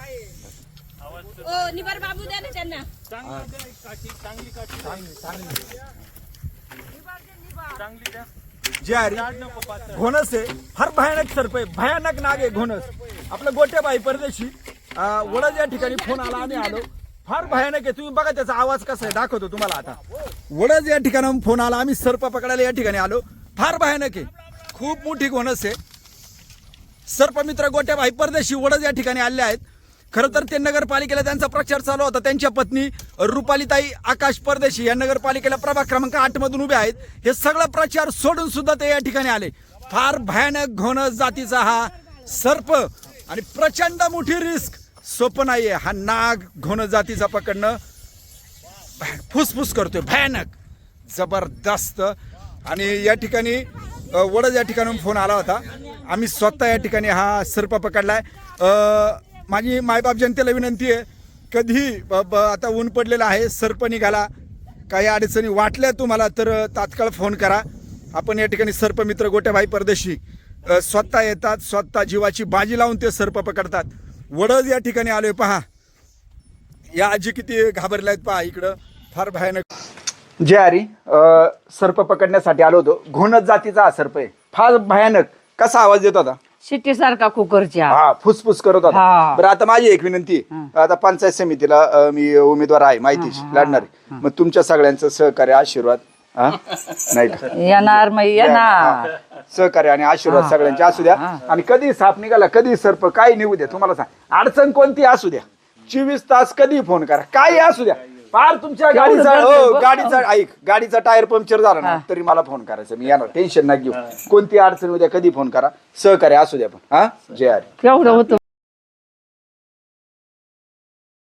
ओ निबार बाबू द्या ना त्यांना. जे आहे घोणस आहे. फार भयानक सर्प आहे. भयानक नाग आहे घोणस. आपलं गोट्याबाई परदेशी वडद या ठिकाणी फोन आला आम्ही आलो. फार भयानक आहे. तुम्ही बघा त्याचा आवाज कसा आहे. दाखवतो तुम्हाला आता. वडद या ठिकाणी फोन आला आम्ही सर्प पकडायला या ठिकाणी आलो. फार भयानक आहे. खूप मोठी घोणस आहे. सर्पमित्र गोट्याबाई परदेशी वडद या ठिकाणी आले आहेत. खरं तर ते नगरपालिकेला त्यांचा प्रचार चालू होता. त्यांच्या पत्नी रुपालीताई आकाश परदेशी या नगरपालिकेला प्रभाग क्रमांक आठ मधून उभे आहेत. हे सगळं प्रचार सोडून सुद्धा ते या ठिकाणी आले. फार भयानक घोण जातीचा हा सर्प आणि प्रचंड मोठी रिस्क. सोपं नाहीये. हा नाग घोण जातीचा पकडणं. फुसफुस करतोय. भयानक. जबरदस्त. आणि या ठिकाणी वडज या ठिकाणून फोन आला होता. आम्ही स्वतः या ठिकाणी हा सर्प पकडलाय. माझी मायबाप जनतेला विनंती आहे कधी ब- ब- आता ऊन पडलेलं आहे सर्प निघाला काही अडचणी वाटल्या तुम्हाला तर तात्काळ फोन करा. आपण या ठिकाणी सर्प मित्र गोट्याभाई परदेशी स्वतः येतात स्वतः जीवाची बाजी लावून ते सर्प पकडतात. वडद या ठिकाणी आलोय पहा. या आजी किती घाबरल्या आहेत पहा इकडं. फार भयानक. जे आरी सर्प पकडण्यासाठी आलो होतो. घोणत जातीचा हा सर्प आहे. फार भयानक. कसा आवाज देतो आता? शिट्टी सारखा कुकरच्या. हा फुसफुस करत होता. हा. बरं आता माझी एक विनंती. आहे. आता पंचायत समितीला अं, मी उमेदवार आहे माहितीची लढणार आहे. मग तुमच्या सगळ्यांचं सहकार्य आशीर्वाद हा? नाही का? येणार मग येणार. हा. सहकार्य आणि आशीर्वाद सगळ्यांचे असू द्या. आणि कधी साप निघाला कधी सर्प काही निघू द्या तुम्हाला सांग. अडचण कोणती असू द्या. चोवीस तास कधी फोन करा. काही असू द्या. फार तुमच्या गाडीचा हो गाडीचा ऐक गाडीचा टायर पंक्चर झाला ना तरी मला फोन करायचा मी येणार. टेन्शन ना घेऊ. कोणती अडचण उद्या कधी फोन करा? सहकार्य असू द्या पण. हा? जय हरी. केवढं होतं?